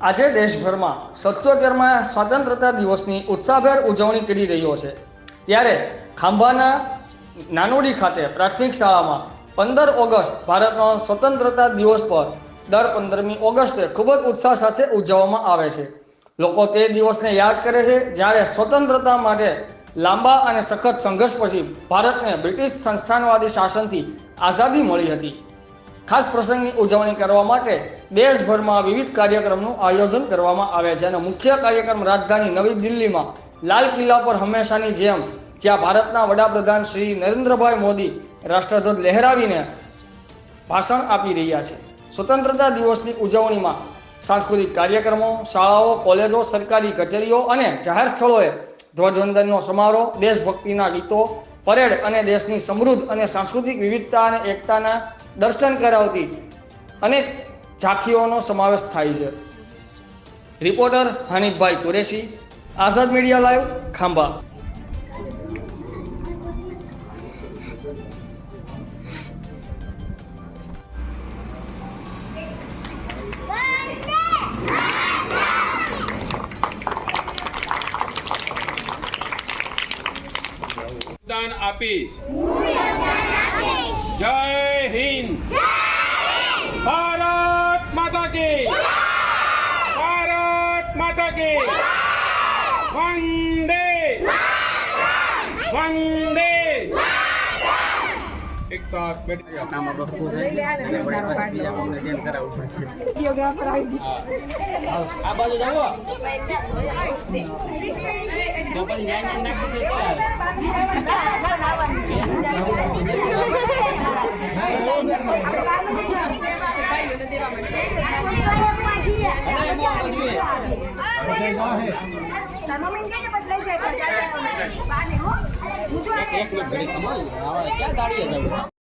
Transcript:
આજે દેશભરમાં સત્યોતેરમાં સ્વતંત્રતા દિવસની ઉત્સાહભેર ઉજવણી કરી રહ્યો છે. ત્યારે ખાંભાના નાનોડી ખાતે પ્રાથમિક શાળામાં પંદર ઓગસ્ટ ભારતનો સ્વતંત્રતા દિવસ પર દર પંદરમી ઓગસ્ટે ખૂબ જ ઉત્સાહ સાથે ઉજવવામાં આવે છે. લોકો તે દિવસને યાદ કરે છે જ્યારે સ્વતંત્રતા માટે લાંબા અને સખત સંઘર્ષ પછી ભારતને બ્રિટિશ સંસ્થાનવાદી શાસનથી આઝાદી મળી હતી. ખાસ પ્રસંગની ઉજવણી કરવા માટે દેશભરમાં વિવિધ કાર્યક્રમનું આયોજન કરવામાં આવે છે અને મુખ્ય કાર્યક્રમ રાજધાની નવી દિલ્હીમાં લાલ કિલ્લા પર હંમેશાની જેમ જ્યાં ભારતના વડાપ્રધાન શ્રી નરેન્દ્રભાઈ મોદી રાષ્ટ્રધ્વજ લહેરાવીને ભાષણ આપી રહ્યા છે. સ્વતંત્રતા દિવસની ઉજવણીમાં સાંસ્કૃતિક કાર્યક્રમો, શાળાઓ, કોલેજો, સરકારી કચેરીઓ અને જાહેર સ્થળોએ ધ્વજવંદનનો સમારોહ, દેશભક્તિના ગીતો, પરેડ અને દેશની સમૃદ્ધ અને સાંસ્કૃતિક વિવિધતા અને એકતાના દર્શન કરાવતી. અનેક ઝાંખીઓનો સમાવેશ થાય છે. Reporter હનીફભાઈ Qureshi Azad media live Khambha. આપીશ જય હિન્દ. ભારત માતા કી. ભારત માતા કી. વંદે. વંદે. એક સાથ બેઠ કામ ભરપૂર છે. અને વળી અમને જેમ કરાવવું પડશે. આ બાજુ જાઓ. તો પછી ન્યાય ન્યાય નાખી દે. એક મિનિટ ઘડી ખમો. ક્યાં દાડીએ જવું